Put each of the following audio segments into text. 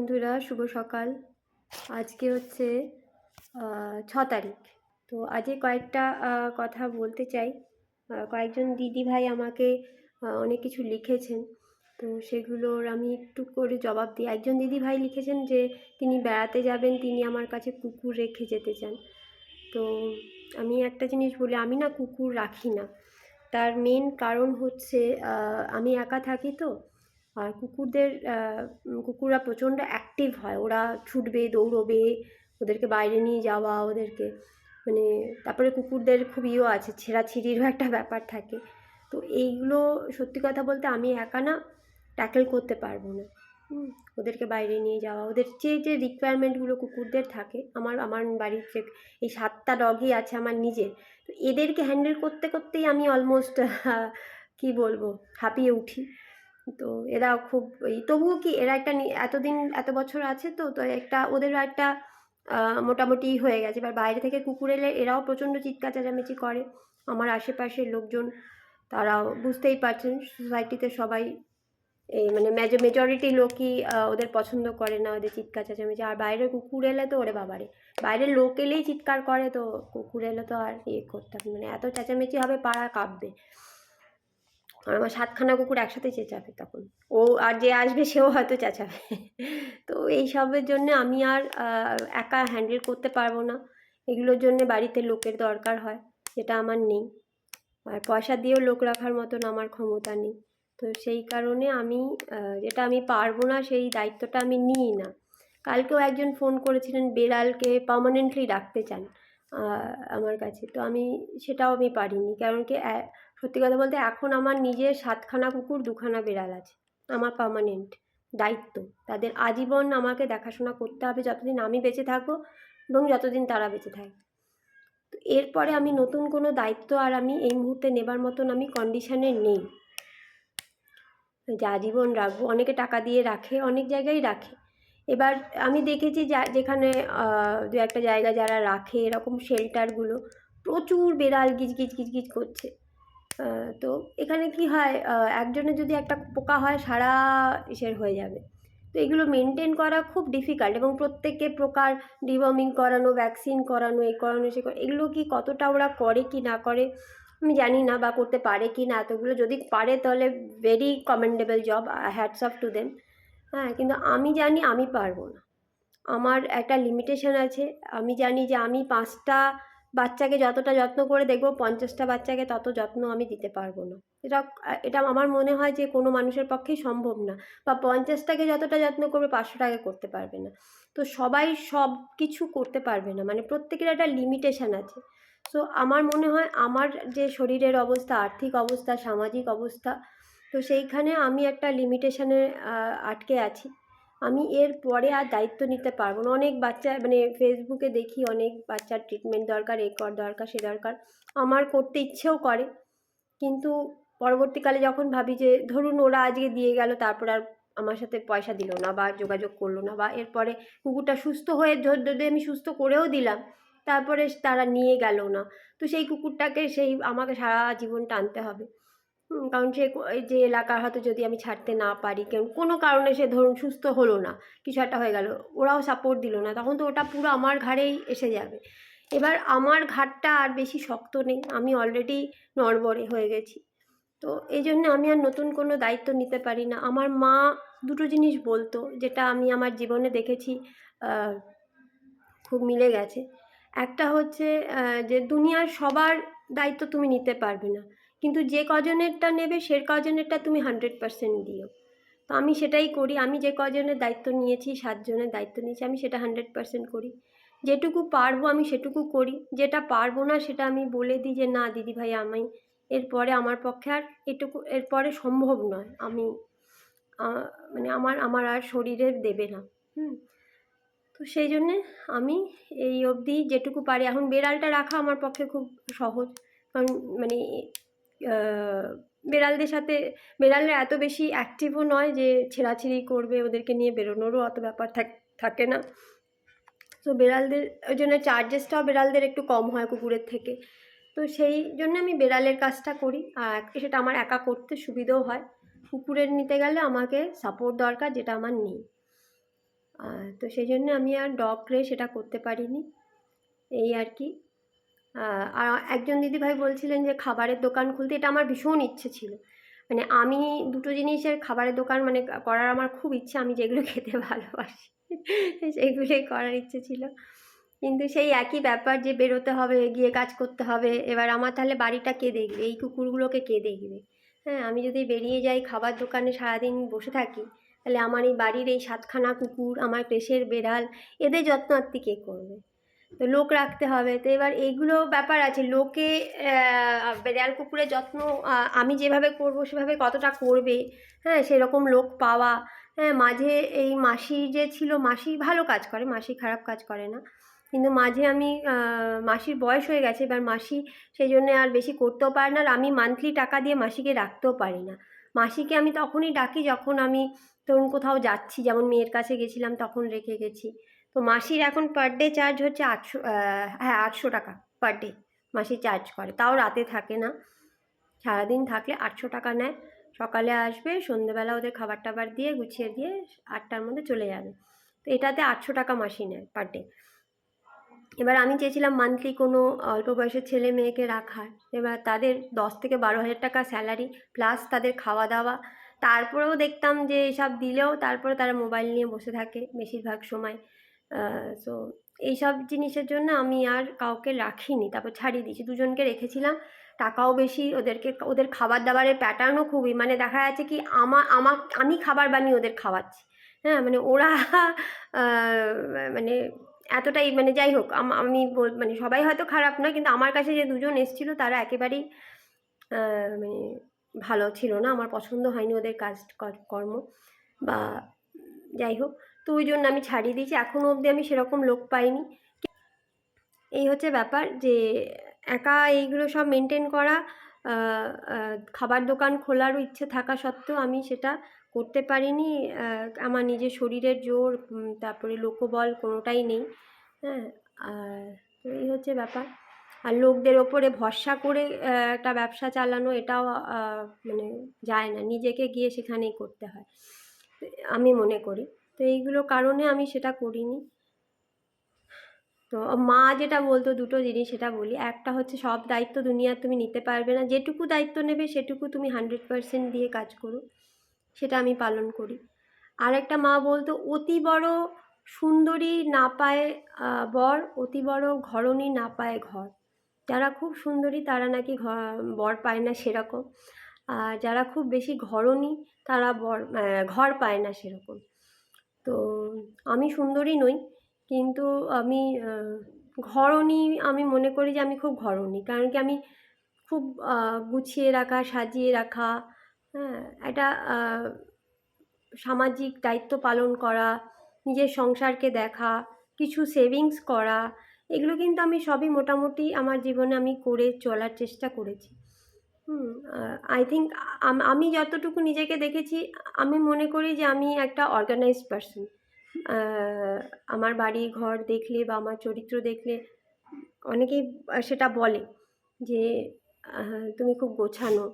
বন্ধুরা, শুভ সকাল। আজকে হচ্ছে ছ তারিখ। তো আজকে কয়েকটা কথা বলতে চাই। কয়েকজন দিদি ভাই আমাকে অনেক কিছু লিখেছেন। তো সেগুলোর আমি একটু করে জবাব দিই। একজন দিদি ভাই লিখেছেন যে, তিনি বেড়াতে যাবেন, তিনি আমার কাছে কুকুর রেখে যেতে চান। তো আমি একটা জিনিস বলি, আমি না কুকুর রাখি না। তার মেন কারণ হচ্ছে আমি একা থাকি তো। আর কুকুরদের কুকুররা প্রচণ্ড অ্যাক্টিভ হয়। ওরা ছুটবে, দৌড়বে, ওদেরকে বাইরে নিয়ে যাওয়া, ওদেরকে মানে তারপরে কুকুরদের খুব ইয়েও আছে, ছেঁড়াছিড়িরও একটা ব্যাপার থাকে। তো এইগুলো সত্যি কথা বলতে আমি একা না ট্যাকেল করতে পারব না। ওদেরকে বাইরে নিয়ে যাওয়া, ওদের যে যে রিকোয়ারমেন্টগুলো কুকুরদের থাকে, আমার আমার বাড়ির যে, এই সাতটা ডগই আছে আমার নিজের, তো এদেরকে হ্যান্ডেল করতে, করতেই আমি অলমোস্ট কি বলব, হাঁপিয়ে উঠি। তো এরা খুব এই তবুও কি এরা একটা এতদিন, এত বছর আছে তো তো একটা ওদেরও একটা মোটামুটি হয়ে গেছে। এবার বাইরে থেকে কুকুর এলে এরাও প্রচণ্ড চিৎকার চেঁচামেচি করে। আমার আশেপাশের লোকজন, তারাও বুঝতেই পারছেন, সোসাইটিতে সবাই এই মানে মেজ মেজরিটি লোকই ওদের পছন্দ করে না ওদের চিৎকার চেঁচামেচি। আর বাইরে কুকুর এলে তো ওরে বাবারে, বাইরের লোক এলেই চিৎকার করে তো, কুকুর এলে তো আর ইয়ে করতে হবে মানে এত চেঁচামেচি হবে, পাড়া কাঁপবে। আর আমার সাতখানা কুকুর একসাথে চেঁচাবে তখন। ও আর যে আসবে, সেও হয়তো চেঁচাবে। তো এই সবের জন্য আমি আর একা হ্যান্ডেল করতে পারব না। এগুলোর জন্য বাড়িতে লোকের দরকার হয়, যেটা আমার নেই। আর পয়সা দিয়েও লোক রাখার মতন আমার ক্ষমতা নেই। তো সেই কারণে আমি যেটা আমি পারব না, সেই দায়িত্বটা আমি নিই না। কালকেও একজন ফোন করেছিলেন, বেড়ালকে পার্মানেন্টলি রাখতে চান আমার কাছে। তো আমি সেটাও আমি পারিনি। কারণ কি সত্যি কথা বলতে এখন আমার নিজের সাতখানা কুকুর, দুখানা বিড়াল আছে। আমার পার্মানেন্ট দায়িত্ব। তাদের আজীবন আমাকে দেখাশোনা করতে হবে যতদিন আমি বেঁচে থাকব এবং যতদিন তারা বেঁচে থাকে। তো এরপরে আমি নতুন কোনো দায়িত্ব আর আমি এই মুহূর্তে নেবার মতন আমি কন্ডিশনে নেই। যে আজীবন রাখব। অনেকে টাকা দিয়ে রাখে, অনেক জায়গায় রাখে। এবার আমি দেখেছি যা, যেখানে দু একটা জায়গা যারা রাখে এরকম শেল্টারগুলো প্রচুর বেড়াল গিজ গিজ করছে। তো এখানে কি হয় একজনের যদি একটা পোকা হয়, সারা ইসের হয়ে যাবে। তো এগুলো মেনটেন করা খুব ডিফিকাল্ট এবং প্রত্যেককে প্রকার ডিওয়ার্মিং করানো ভ্যাকসিন করানো এ করানো, সে করানো, এগুলো কি কতটা ওরা করে কি না করে আমি জানি না বা করতে পারে কি না, এতগুলো যদি পারে তাহলে very commendable job hats off to them হ্যাঁ কিন্তু আমি জানি আমি পারব না। আমার একটা লিমিটেশন আছে, আমি জানি যে আমি পাঁচটা বাচ্চাকে যতটা যত্ন করে দেখব, পঞ্চাশটা বাচ্চাকে তত যত্ন আমি দিতে পারব না। এটা এটা আমার মনে হয় যে কোনো মানুষের পক্ষেই সম্ভব না। বা পঞ্চাশটাকে যতটা যত্ন করবে পাঁচশোটাকে করতে পারবে না। তো সবাই সব কিছু করতে পারবে না। মানে প্রত্যেকের একটা লিমিটেশন আছে। সো আমার মনে হয় আমার যে শরীরের অবস্থা, আর্থিক অবস্থা, সামাজিক অবস্থা, তো সেইখানে আমি একটা লিমিটেশানে আটকে আছি। আমি এর পরে আর দায়িত্ব নিতে পারব না। অনেক বাচ্চা মানে ফেসবুকে দেখি অনেক বাচ্চার ট্রিটমেন্ট দরকার, এ কর দরকার, সে দরকার। আমার করতে ইচ্ছেও করে। কিন্তু পরবর্তীকালে যখন ভাবি যে, ধরুন ওরা আজকে দিয়ে গেল, তারপর আর আমার সাথে পয়সা দিল না বা যোগাযোগ করল না বা এরপরে কুকুরটা সুস্থ হয়ে যদি আমি সুস্থ করেও দিলাম, তারপরে তারা নিয়ে গেল না। তো সেই কুকুরটাকে সেই আমাকে সারা জীবন টানতে হবে। কারণ সে যে এলাকার হয়তো যদি আমি ছাড়তে না পারি কেউ কোনো কারণে সে ধরুন সুস্থ হলো না, কিছু একটা হয়ে গেল, ওরাও সাপোর্ট দিল না, তখন তো ওটা পুরো আমার ঘাড়েই এসে যাবে। এবার আমার ঘাটটা আর বেশি শক্ত নেই, আমি অলরেডি নড়বড়ে হয়ে গেছি। তো এই জন্য আমি আর নতুন কোনো দায়িত্ব নিতে পারি না। আমার মা দুটো জিনিস বলতো, যেটা আমি আমার জীবনে দেখেছি খুব মিলে গেছে। একটা হচ্ছে যে দুনিয়ার সবার দায়িত্ব তুমি নিতে পারবে না। কিন্তু যে কজনেরটা নেবে, সে কজনেরটা তুমি হান্ড্রেড পার্সেন্ট দিও। তো আমি সেটাই করি। আমি যে কজনের দায়িত্ব নিয়েছি, সাতজনের দায়িত্ব নিয়েছি, আমি সেটা হান্ড্রেড পার্সেন্ট করি। যেটুকু পারব আমি সেটুকু করি। যেটা পারব না সেটা আমি বলে দিই যে, না, দিদি ভাই, আমি এরপরে আমার পক্ষে আর এটুকু, এরপরে সম্ভব নয়। আমি মানে আমার আমার আর শরীরে দেবে না। হুম। তো সেই জন্যে আমি এই অবধি যেটুকু পারি। এখন বেড়ালটা রাখা আমার পক্ষে খুব সহজ। কারণ মানে বেড়ালদের সাথে, বেড়ালরা এত বেশি অ্যাক্টিভও নয় যে ছেঁড়াছিড়ি করবে, ওদেরকে নিয়ে বেরোনোরও অত ব্যাপার থাকে না। তো বেড়ালদের, ওই জন্য চার্জেসটাও বেড়ালদের একটু কম হয় কুকুরের থেকে। তো সেই জন্য আমি বেড়ালের কাজটা করি, আর সেটা আমার একা করতে সুবিধেও হয়। কুকুরের নিতে গেলে আমাকে সাপোর্ট দরকার, যেটা আমার নেই। তো সেই জন্য আমি আর ডগ রে সেটা করতে পারিনি। এই আর কি। আর একজন দিদিভাই বলছিলেন যে খাবারের দোকান খুলতে, এটা আমার ভীষণ ইচ্ছে ছিল। মানে আমি দুটো জিনিসের খাবারের দোকান মানে করার আমার খুব ইচ্ছে, আমি যেগুলো খেতে ভালোবাসি, সেইগুলোই করার ইচ্ছে ছিল। কিন্তু সেই একই ব্যাপার যে বেরোতে হবে, গিয়ে কাজ করতে হবে, এবার আমার তাহলে বাড়িটা কে দেখবে? এই কুকুরগুলোকে কে দেখবে? হ্যাঁ আমি যদি বেরিয়ে যাই খাবার দোকানে সারাদিন বসে থাকি, তাহলে আমার এই বাড়ির এই সাতখানা কুকুর, আমার পেশের বেড়াল, এদের যত্ন আত্মি কে করবে? তো লোক রাখতে হবে। তো এবার এইগুলো ব্যাপার আছে, লোকে বেড়াল কুকুরের যত্ন আমি যেভাবে করব, সেভাবে কতটা করবে? হ্যাঁ সেরকম লোক পাওয়া হ্যাঁ মাঝে এই মাসি যে ছিল, মাসি ভালো কাজ করে, মাসি খারাপ কাজ করে না। কিন্তু মাঝে আমি মাসির বয়স হয়ে গেছে, এবার মাসি সেই জন্য আর বেশি করতেও পারে না আর আমি মান্থলি টাকা দিয়ে মাসিকে রাখতেও পারি না। মাসিকে আমি তখনই ডাকি যখন আমি, ধরুন কোথাও যাচ্ছি, যেমন মেয়ের কাছে গেছিলাম, তখন রেখে গেছি। তো মাসির এখন পার ডে চার্জ হচ্ছে আটশো হ্যাঁ আটশো টাকা পার ডে মাসি চার্জ করে। তাও রাতে থাকে না। সারাদিন থাকলে আটশো টাকা নেয়। সকালে আসবে সন্ধ্যেবেলা ওদের খাবার টাবার দিয়ে গুছিয়ে দিয়ে আটটার মধ্যে চলে যাবে। তো এটাতে আটশো টাকা মাসি নেয় পার ডে এবার আমি চেয়েছিলাম মান্থলি কোনো অল্প বয়সের ছেলে মেয়েকে রাখার। এবার তাদের দশ থেকে বারো হাজার টাকা স্যালারি প্লাস তাদের খাওয়া দাওয়া তারপরেও দেখতাম যে এসব দিলেও তারপরে তারা মোবাইল নিয়ে বসে থাকে বেশিরভাগ সময়। সো এইসব জিনিসের জন্য আমি আর কাউকে রাখিনি। তারপর ছাড়িয়ে দিয়েছি। দুজনকে রেখেছিলাম। টাকাও বেশি। ওদেরকে ওদের খাবার দাবারের প্যাটার্নও খুবই। মানে দেখা যাচ্ছে কি আমা আমা, আমি খাবার বানিয়ে ওদের খাওয়াচ্ছি। হ্যাঁ মানে ওরা মানে এতটাই মানে যাই হোক, আম- মানে সবাই হয়তো খারাপ না কিন্তু আমার কাছে যে দুজন এসেছিল, তারা একেবারেই মানে ভালো ছিল না। আমার পছন্দ হয়নি ওদের কাজ কর- কর্ম। বা যাই হোক তো ওই জন্য আমি ছাড়িয়ে দিয়েছি। এখনও অবধি আমি সেরকম লোক পাইনি। এই হচ্ছে ব্যাপার যে একা এইগুলো সব মেনটেন করা খাবার দোকান খোলারও ইচ্ছে থাকা সত্ত্বেও আমি সেটা করতে পারিনি। আমার নিজের শরীরের জোর তারপরে লোকবল কোনোটাই নেই। হ্যাঁ আর এই হচ্ছে ব্যাপার। আর লোকদের ওপরে ভরসা করে একটা ব্যবসা চালানো এটাও মানে যায় না। নিজেকে গিয়ে সেখানেই করতে হয়। আমি মনে করি। তো এইগুলো কারণে আমি সেটা করিনি। তো মা যেটা বলতো দুটো জিনিস সেটা বলি। একটা হচ্ছে সব দায়িত্ব দুনিয়ার তুমি নিতে পারবে না। যেটুকু দায়িত্ব নেবে সেটুকু তুমি হান্ড্রেড পারসেন্ট দিয়ে কাজ করো। সেটা আমি পালন করি। আর একটা মা বলতো, অতি বড় সুন্দরী না পায় বর, অতি বড় ঘরণী না পায় ঘর। যারা খুব সুন্দরী তারা নাকি বর পায় না সেরকম। আর যারা খুব বেশি ঘরণী তারা বর ঘর পায় না সেরকম। তো আমি সুন্দরী নই। কিন্তু আমি ঘরণী আমি মনে করি যে আমি খুব ঘরণী। কারণ কি আমি খুব গুছিয়ে রাখা, সাজিয়ে রাখা হ্যাঁ একটা সামাজিক দায়িত্ব পালন করা, নিজের সংসারকে দেখা, কিছু সেভিংস করা, এগুলো কিন্তু আমি সবই মোটামুটি আমার জীবনে আমি করে চলার চেষ্টা করেছি। হুম আই থিঙ্ক আমি যতটুকু নিজেকে দেখেছি, আমি মনে করি যে আমি একটা অর্গানাইজড পার্সন আমার বাড়ি ঘর দেখলে বা আমার চরিত্র দেখলে অনেকেই সেটা বলে যে তুমি খুব গোছানো।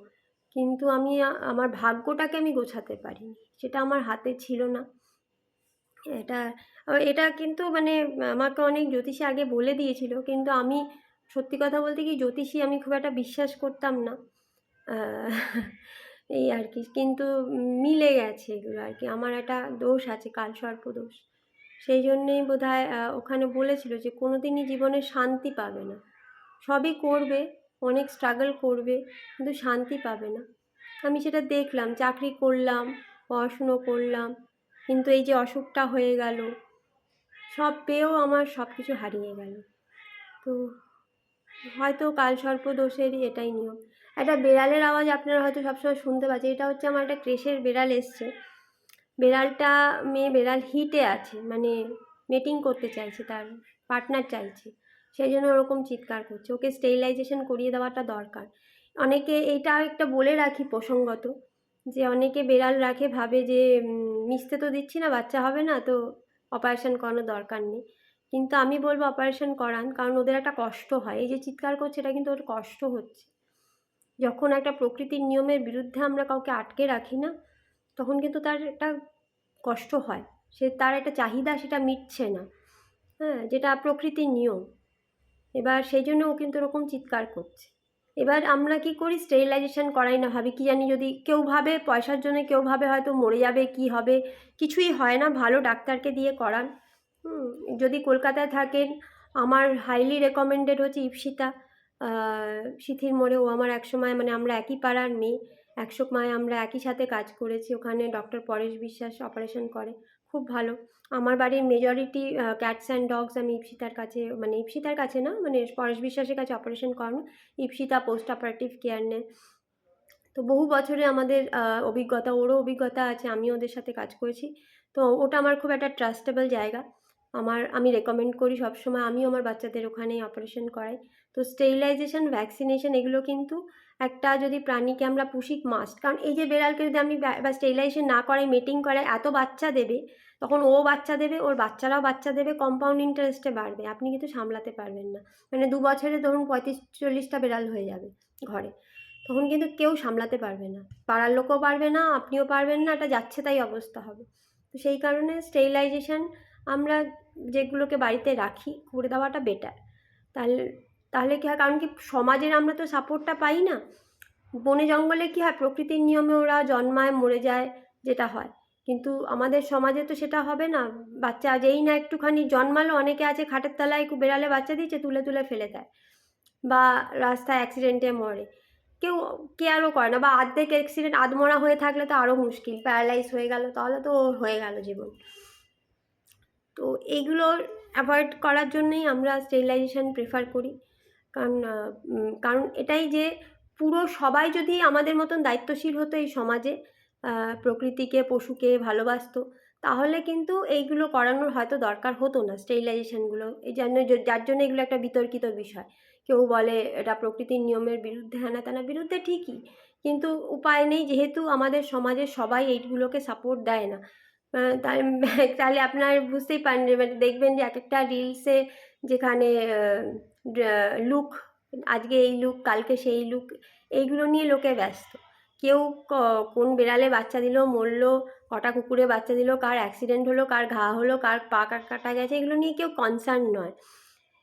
কিন্তু আমি আমার ভাগ্যটাকে আমি গোছাতে পারিনি। সেটা আমার হাতে ছিল না। এটা এটা কিন্তু মানে আমাকে অনেক জ্যোতিষী আগে বলে দিয়েছিল। কিন্তু আমি সত্যি কথা বলতে কি জ্যোতিষী আমি খুব একটা বিশ্বাস করতাম না। এই আর কি। কিন্তু মিলে গেছে এগুলো আর কি। আমার একটা দোষ আছে কালসর্প দোষ। সেই জন্যেই বোধ ওখানে বলেছিল যে কোনো দিনই জীবনে শান্তি পাবে না। সবই করবে, অনেক স্ট্রাগল করবে, কিন্তু শান্তি পাবে না। আমি সেটা দেখলাম, চাকরি করলাম, পড়াশুনো করলাম, কিন্তু এই যে অসুখটা হয়ে গেল, সব পেয়েও আমার সব কিছু হারিয়ে গেল। তো হয়তো কালসর্প দোষেরই এটাই নিয়ম। একটা বেড়ালের আওয়াজ আপনারা হয়তো সবসময় শুনতে পাচ্ছেন। এটা হচ্ছে আমার একটা ক্রেশের বেড়াল এসছে। বেড়ালটা, মেয়ে বেড়াল হিটে আছে মানে মেটিং করতে চাইছে, তার পার্টনার চাইছে। সেই জন্য ওরকম চিৎকার করছে। ওকে স্টেরিলাইজেশন করিয়ে দেওয়াটা দরকার। অনেকে এইটা একটা বলে রাখি প্রসঙ্গত, যে অনেকে বেড়াল রাখে, ভাবে যে মিশতে তো দিচ্ছি না, বাচ্চা হবে না, তো অপারেশন করানোর দরকার নেই। কিন্তু আমি বলব অপারেশন করান, কারণ ওদের একটা কষ্ট হয়। এই যে চিৎকার করছে, এটা কিন্তু ওর কষ্ট হচ্ছে। যখন একটা প্রকৃতির নিয়মের বিরুদ্ধে আমরা কাউকে আটকে রাখি না, তখন কিন্তু তার একটা কষ্ট হয়। সে তার একটা চাহিদা সেটা মিটছে না। হ্যাঁ যেটা প্রকৃতির নিয়ম। এবার সেই জন্য ও কিন্তু ওরকম চিৎকার করছে। এবার আমরা কি করি? স্টেরিলাইজেশন করাই না, ভাবি কি জানি যদি কেউ ভাবে, পয়সার জন্য কেউ ভাবে হয়তো মরে যাবে, কি হবে? কিছুই হয় না, ভালো ডাক্তারকে দিয়ে করান। যদি কলকাতায় থাকেন, আমার হাইলি রেকমেন্ডেড হচ্ছে ইপসিতা। সিথির মোড়ে ও আমার একসময় মানে আমরা একই পাড়ার মেয়ে এক সময় আমরা একই সাথে কাজ করেছি। ওখানে ডক্টর পরেশ বিশ্বাস অপারেশন করে। খুব ভালো। আমার বাড়ির মেজরিটি ক্যাটস অ্যান্ড ডগস আমি ইপসিতার কাছে মানে ইপসিতার কাছে না মানে পরেশ বিশ্বাসের কাছে অপারেশন করানো। ইপসিতা পোস্ট অপারেটিভ কেয়ার নেয়। তো বহু বছরে আমাদের অভিজ্ঞতা, ওরও অভিজ্ঞতা আছে, আমিও ওদের সাথে কাজ করেছি। তো ওটা আমার খুব একটা ট্রাস্টেবল জায়গা। আমার, আমি রেকমেন্ড করি সবসময়। আমিও আমার বাচ্চাদের ওখানেই অপারেশন করাই। তো স্টেরিলাইজেশন ভ্যাকসিনেশন এগুলো কিন্তু একটা যদি প্রাণীকে আমরা পুষি মাস্ট কারণ এই যে বেড়ালকে যদি আমি বা স্টেরিলাইজেশন না করাই মেটিং করাই, এত বাচ্চা দেবে, তখন ও বাচ্চা দেবে, ওর বাচ্চারাও বাচ্চা দেবে কম্পাউন্ড ইন্টারেস্টে বাড়বে। আপনি কিন্তু সামলাতে পারবেন না। মানে দু বছরে ধরুন পঁয়ত্রিশ, চল্লিশটা বেড়াল হয়ে যাবে ঘরে। তখন কিন্তু কেউ সামলাতে পারবে না। পাড়ার লোকও পারবে না, আপনিও পারবেন না, এটা যাচ্ছে তাই অবস্থা হবে। তো সেই কারণে স্টেরিলাইজেশন আমরা যেগুলোকে বাড়িতে রাখি, করে দেওয়াটা বেটার তাহলে তাহলে কী হয়? কারণ কি সমাজের আমরা তো সাপোর্টটা পাই না। বনে জঙ্গলে কী হয়? প্রকৃতির নিয়মে ওরা জন্মায়, মরে যায়, যেটা হয়। কিন্তু আমাদের সমাজে তো সেটা হবে না। বাচ্চা যেই না একটুখানি জন্মালো, অনেকে আছে খাটের তলায় বেড়ালে বাচ্চা দিচ্ছে তুলে তুলে ফেলে দেয়। বা রাস্তায় অ্যাক্সিডেন্টে মরে। কেউ কেয়ারও করে না। বা আর্ধেক অ্যাক্সিডেন্ট আধমরা হয়ে থাকলে তো আরও মুশকিল। প্যারালাইজ হয়ে গেল, তাহলে তো হয়ে গেল জীবন। তো এইগুলো অ্যাভয়েড করার জন্যই আমরা স্টেরিলাইজেশন প্রেফার করি। কারণ কারণ এটাই যে পুরো সবাই যদি আমাদের মতন দায়িত্বশীল হতো এই সমাজে প্রকৃতিকে, পশুকে ভালোবাসতো, তাহলে কিন্তু এইগুলো করানোর হয়তো দরকার হতো না স্টেরিলাইজেশনগুলো এই জন্য যার জন্য এগুলো একটা বিতর্কিত বিষয়। কেউ বলে এটা প্রকৃতির নিয়মের বিরুদ্ধে হ্যানা তেনা বিরুদ্ধে ঠিকই। কিন্তু উপায় নেই, যেহেতু আমাদের সমাজের সবাই এইগুলোকে সাপোর্ট দেয় না। তাই তাহলে আপনার বুঝতেই পারেন মানে দেখবেন যে এক একটা রিলসে যেখানে লুক আজকে এই লুক কালকে সেই লুক এইগুলো নিয়ে লোকে ব্যস্ত। কেউ কোন বেড়ালে বাচ্চা দিল, মরলো, কটা কুকুরে বাচ্চা দিল, কার অ্যাক্সিডেন্ট হলো, কার ঘা হলো, কার পা কাটা গেছে, এগুলো নিয়ে কেউ কনসার্ন নয়।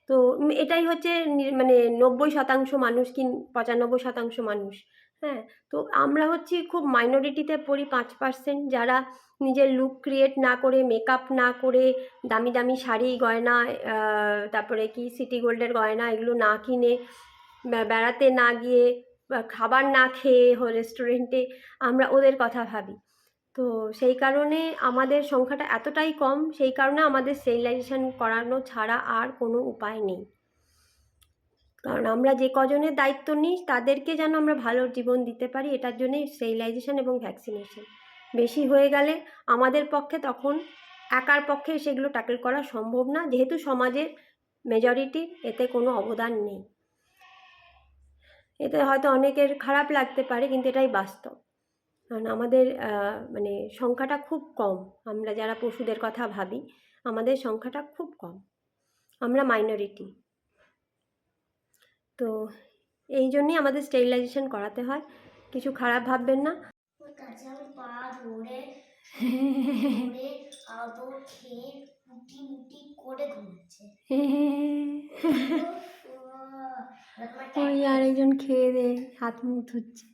তো এটাই হচ্ছে মানে নব্বই শতাংশ মানুষ কি পঁচানব্বই শতাংশ মানুষ হ্যাঁ তো আমরা হচ্ছি খুব মাইনরিটিতে পড়ি পাঁচ পার্সেন্ট যারা নিজের লুক ক্রিয়েট না করে মেকআপ না করে, দামি দামি শাড়ি, গয়না তারপরে কি সিটি গোল্ডের গয়না এগুলো না কিনে বেড়াতে না গিয়ে খাবার না খেয়ে রেস্টুরেন্টে আমরা ওদের কথা ভাবি। তো সেই কারণে আমাদের সংখ্যাটা এতটাই কম, সেই কারণে আমাদের স্টেরিলাইজেশন করানো ছাড়া আর কোনো উপায় নেই। কারণ আমরা যে কজনের দায়িত্ব নিই, তাদেরকে যেন আমরা ভালো জীবন দিতে পারি, এটার জন্যই স্টেরিলাইজেশন এবং ভ্যাকসিনেশন বেশি হয়ে গেলে আমাদের পক্ষে তখন একার পক্ষে সেগুলো ট্যাকেল করা সম্ভব না, যেহেতু সমাজের মেজরিটি এতে কোনো অবদান নেই। এতে হয়তো অনেকের খারাপ লাগতে পারে, কিন্তু এটাই বাস্তব। কারণ আমাদের মানে সংখ্যাটা খুব কম। আমরা যারা পশুদের কথা ভাবি, আমাদের সংখ্যাটা খুব কম। আমরা মাইনরিটি তো এই জন্যই আমাদের স্টেরিলাইজেশন করাতে হয়। কিছু খারাপ ভাববেন না। ওই আরেকজন খেয়ে দে, হাত মুখ ধুচ্ছে।